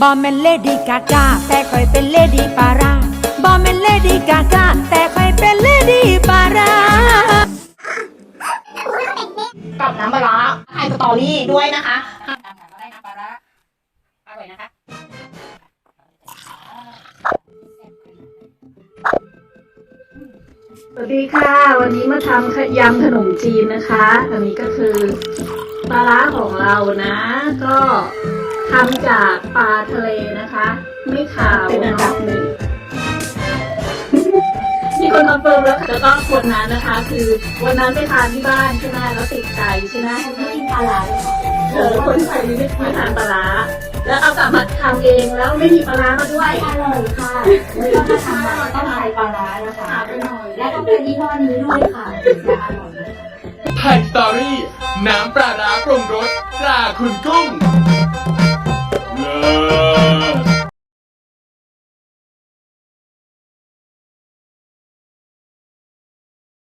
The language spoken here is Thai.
บอมเมนเลดี้กากาแต่คอยเป็นเลดี้ปาราบอมเมนเลดี้กากาแต่คอยเป็นเลดี้ปารากับน้ำปลาร้าไฮสตอรี่ด้วยนะคะสวัสดีค่ะ วันนี้มาทำยำขนมจีนนะคะ อันนี้ก็คือปลาร้าของเรานะ ก็ ทำจากปลาทะเลนะคะ ไม่ขาวเป็นอันดับหนึ่งมีคนคอนเฟิร์มแล้วค่ะแล้วก็คนนั้นนะคะ คือวันนั้นไปทานที่บ้านใช่ไหมแล้วติดใจใช่ไหมไม่กินปลาร้าเออคนไทยไม่ไม่ทานปลาร้าแล้วเอากลับมาทำเองแล้วไม่มีปลาร้ามาด้วยอร่อยค่ะไม่ต้องมาทำแบบต้องใช้ปลาร้านะคะไปหน่อยและต้องเป็นยี่ห้อนี้ด้วยค่ะถึงจะอร่อยนะคะไทยสตอรี่น้ำปลาร้าปรุงรสตราคุณกุ้งเลิ